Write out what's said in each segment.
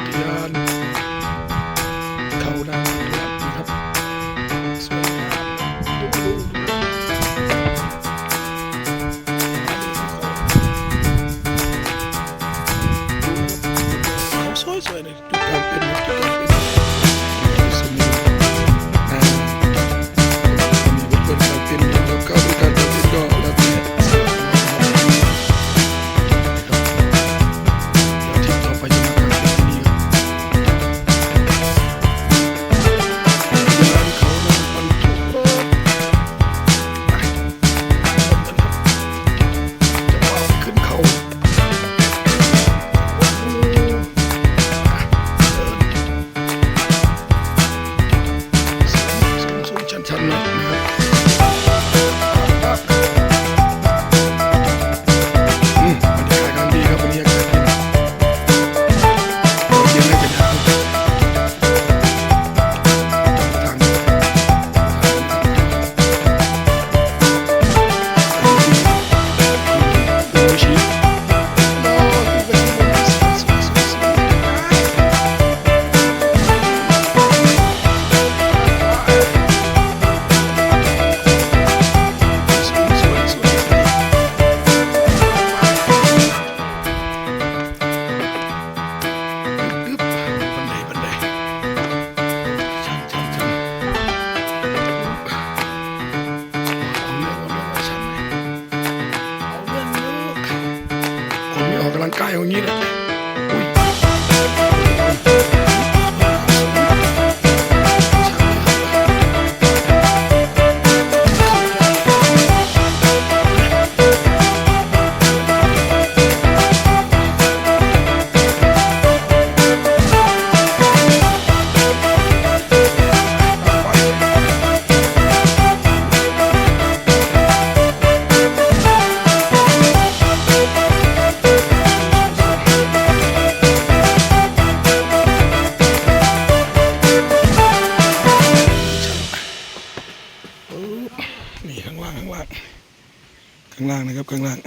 Yeah. างล่างนะครับข้างล่าง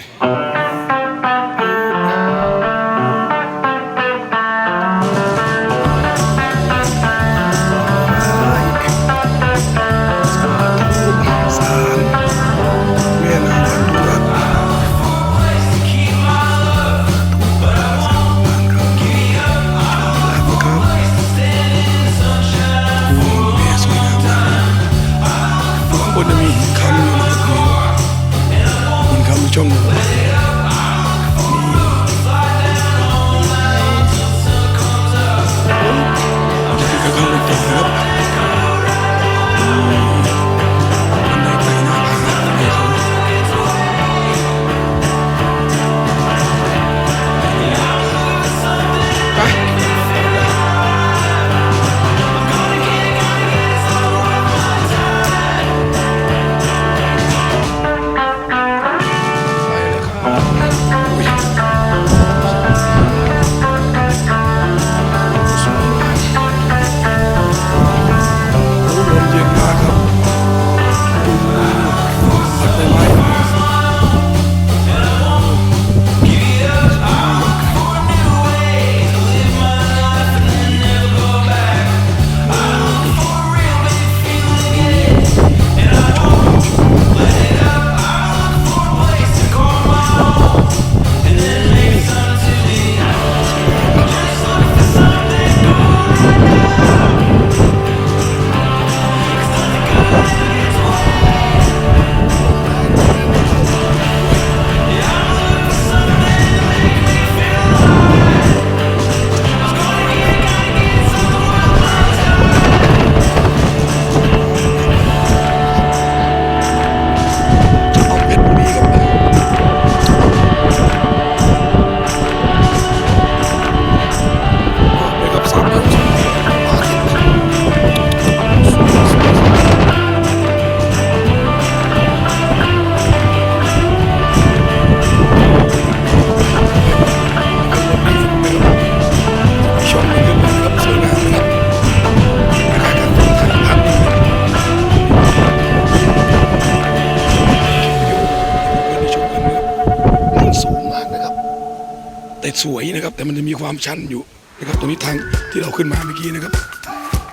ความชันอยู่นะครับตรงนี้ทางที่เราขึ้นมาเมื่อกี้นะครับ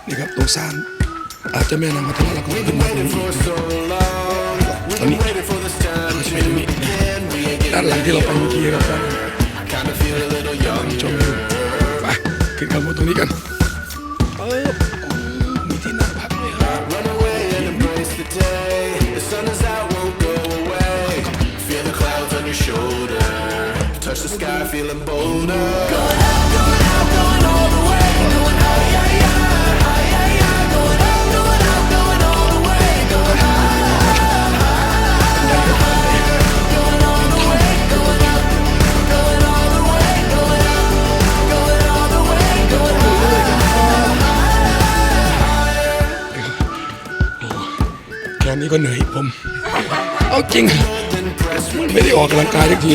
นี่ครับตรงซานอาจจะแม่นางมาทะเลาะกันขึ้นมาตรงนี้ตรงนี้เราจะไตรงนี้ด้านหลังที่เราไปเมื่อกี้ครับชมดูวไปขึ้นเขาบนตรงนี้กันมีที่นั่งพักเลยครับ Touch the นี้ก็เหนื่อยผม เอาจริง มันไม่ได้ออกกำลังกายทักที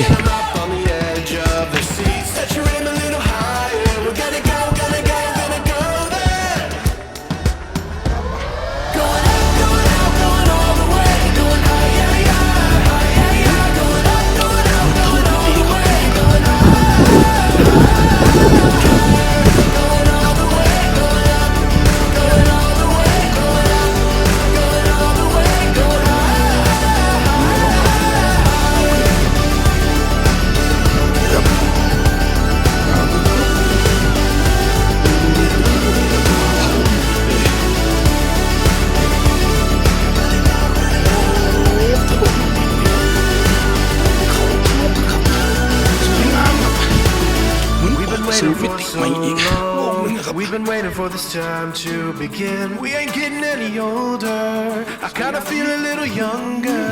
ะครับ We've been waiting for this time to begin. We ain't getting any older. I kinda feel a little younger.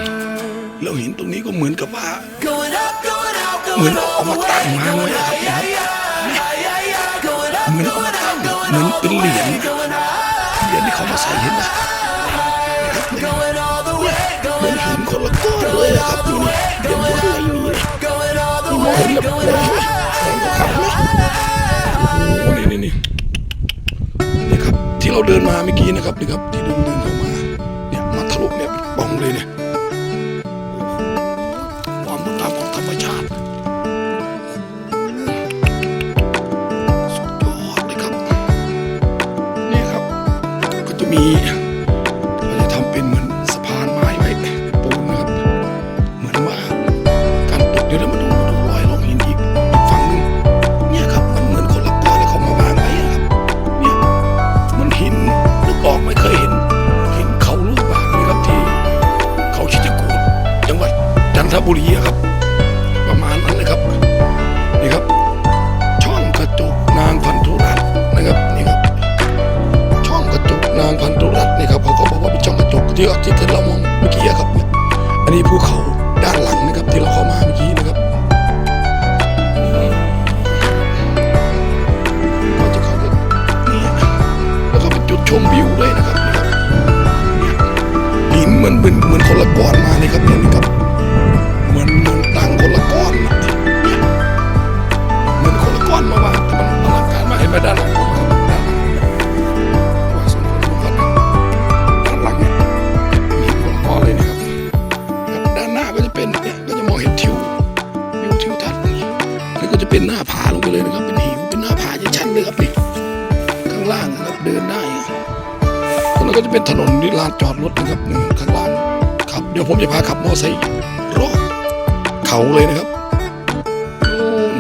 เราเห็นตรงนี้ก็เหมือนกับว่า Going up, going out, เหมือน going เอา all มา the ตั้ง way. มาไว้ Going อะครับ out, yeah, yeah, yeah, yeah. Going up, เหมือนเอา going มาตั้ง out, going เหมือน all เป็น the เหรียญ way. Going out, เหรียญที่เขามาใส่เห็นนะ going all the way. เหมือน Going หิน up, คนละก้อนเลยอะครับดูนี่เหรียญวัดอะไรนี่ going all the มอง way. เห็นแบบ Going เลย out. แสงขาวนะโอ้ นี่นี่นี่นี่ครับที่เราเดินมาเมื่อกี้นะครับนี่ครับที่เดินเดินเข้ามา อนเหมือนเหมือนคนละก้อนมาเลยครับเนี่ยนี่ครับ เหมือนเหมือนตั้งคนละก้อนเนี่ยเหมือนคนละก้อนมาวางแต่มันอลังการมากเห็นไหมด้านหลังด้านหลังผมเนี่ยว่าสมควรสมควรด้านหลังเนี่ยมีคนกอนเลยนะครับด้านหน้าก็จะเป็นเนี่ยก็จะมองเห็นทิวทิวทัศน์นี่แล้วก็จะเป็นหน้าผาลงไปเลยนะครับ เป็นหิวเป็นหน้าผาชันเลยครับนี่ข้างล่างนะครับเดินได้ตรงนั้นก็จะเป็นถนนนี่ลานจอด ผมจะพาขับมอไซค์รอบเขาเลยนะครับ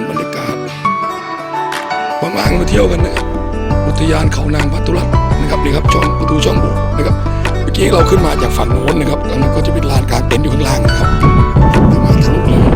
บรรยากาศว่างๆมาเที่ยวกันนะครับอุทยานเขานางพัทุรัตน์นะครับนี่ครับช่องประตูช่องโบกนะครับเมื่อกี้เราขึ้นมาจากฝั่งโน้นนะครับแล้วมันก็จะเป็นลานกลางเต็นท์อยู่ข้างล่างนะครับมาทะลุเลย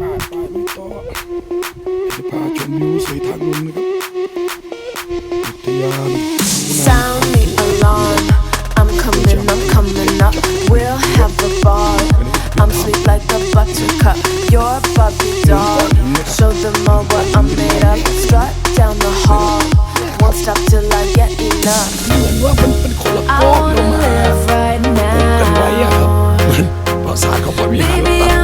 ปาดปาดมันก็จะพาชมวิวสวยทางลมนะครับอุทยาน Sound the alarm. I'm coming I'm coming up. We'll have a ball. I'm sweet like a buttercup. You're a puppy dog. Show them all what I'm made of. Strut down the hall. Won't stop till I get enough. I wanna live right now. ภาษาเขาไม่มีหา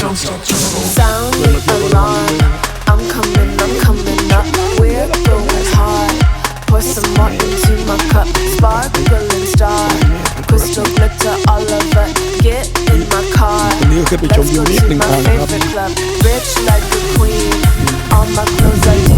Don't stop, Sound the alarm. I'm coming, I'm coming up. We're going hard. Pour some more into my cup. Sparkling star. Crystal glitter all over. Get in my car. Let's go to my favorite club. Rich like a queen. All my clothes are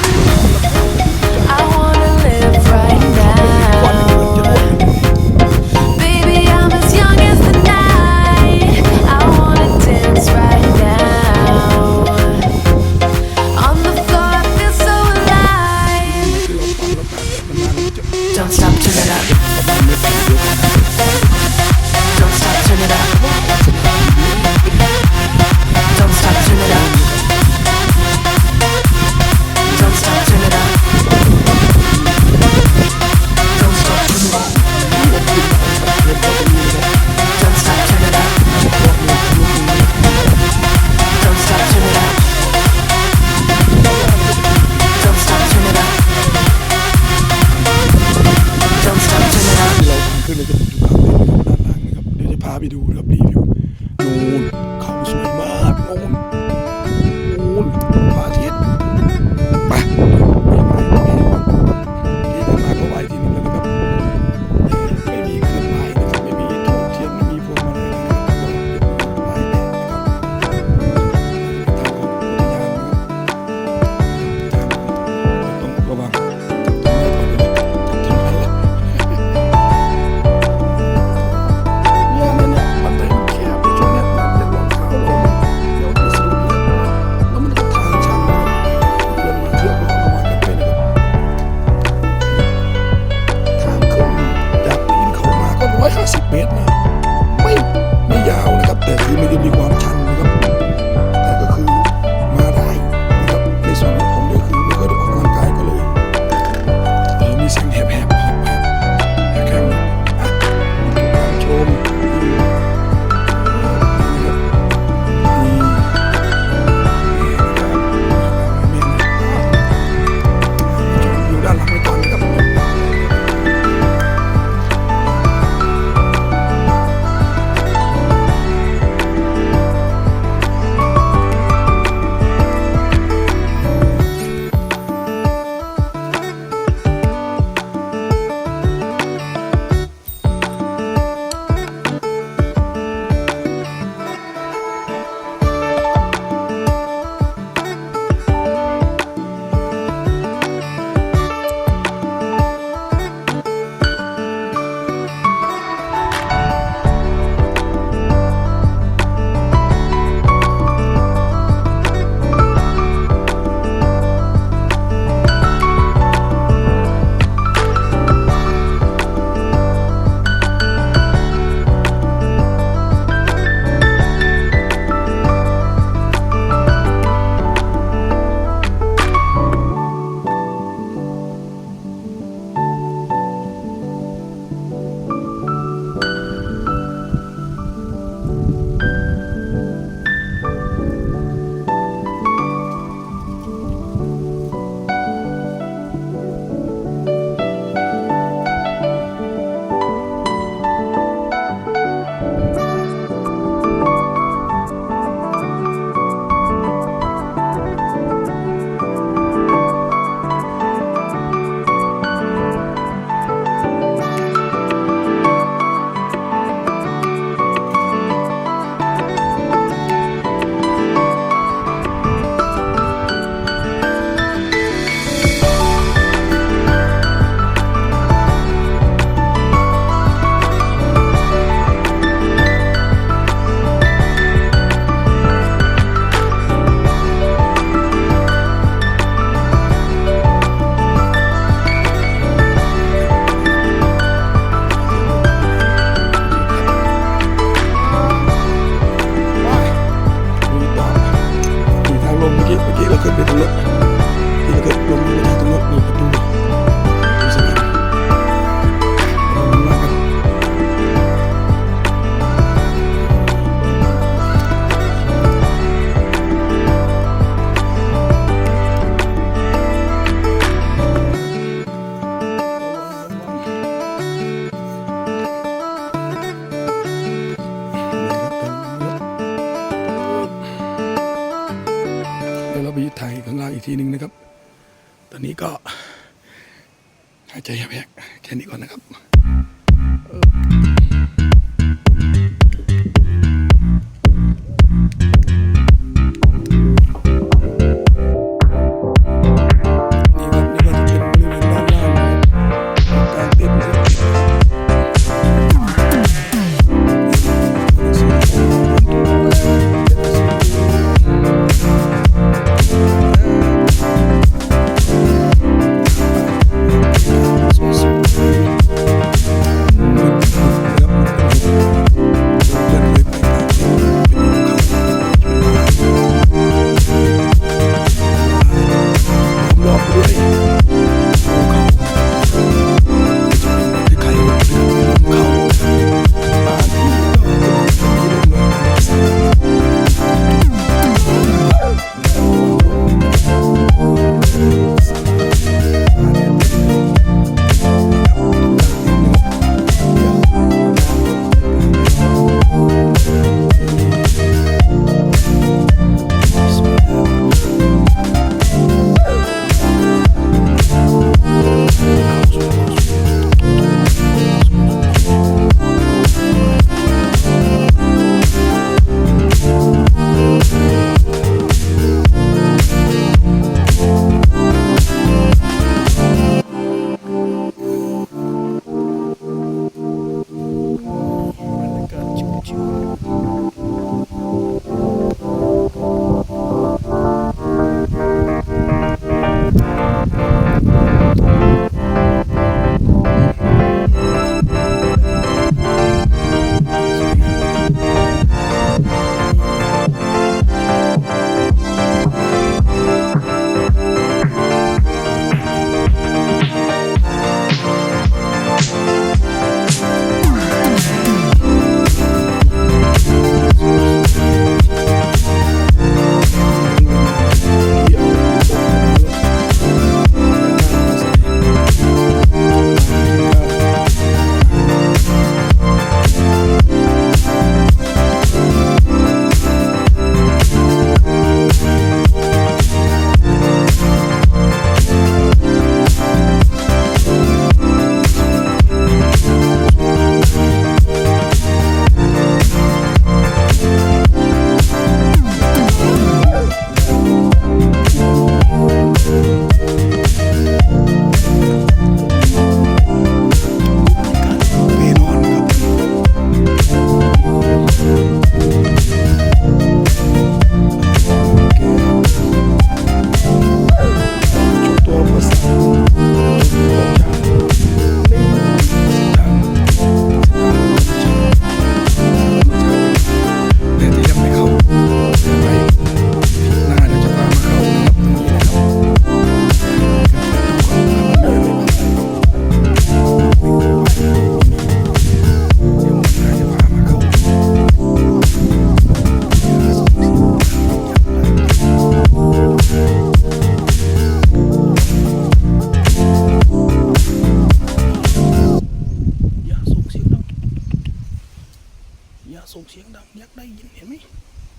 ใจแยกแค่นี้ก่อนนะครับ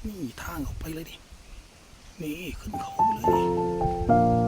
นี่ทางออกไปเลยดิ นี่ขึ้นเขาเลยดิ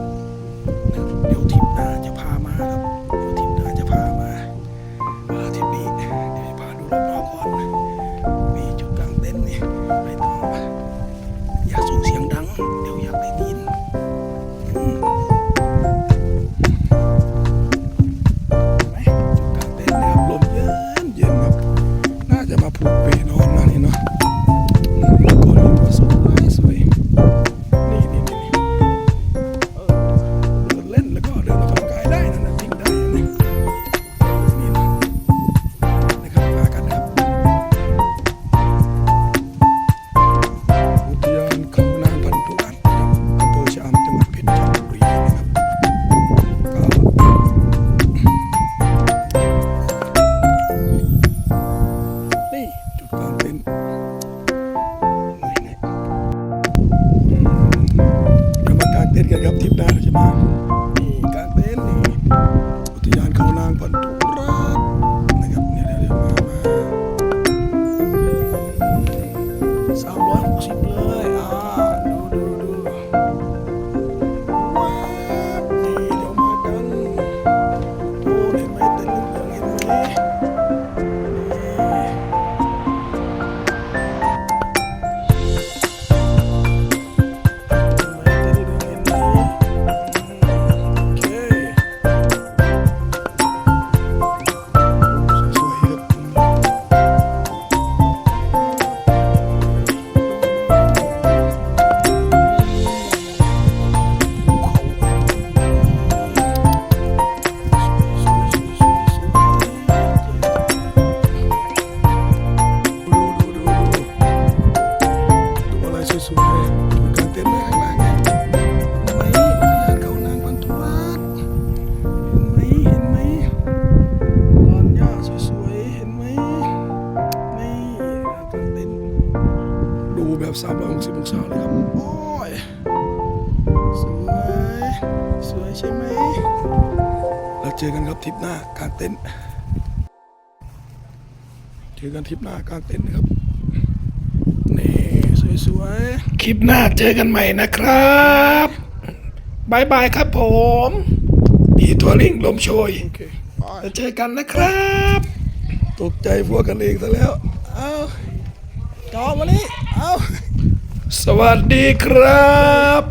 เราเจอกันครับทริปหน้ากลางเต็นท์เจอกันทริปหน้ากลางเต็นท์นะครับนี่สวยๆคลิปหน้าเจอกันใหม่นะครับบายบายครับผมดีทัวริงลมโชยแล้วเจอกันนะครับ ตกใจพวกกันเองซะแล้วเอาจอมานี่เอาสวัสดีครับ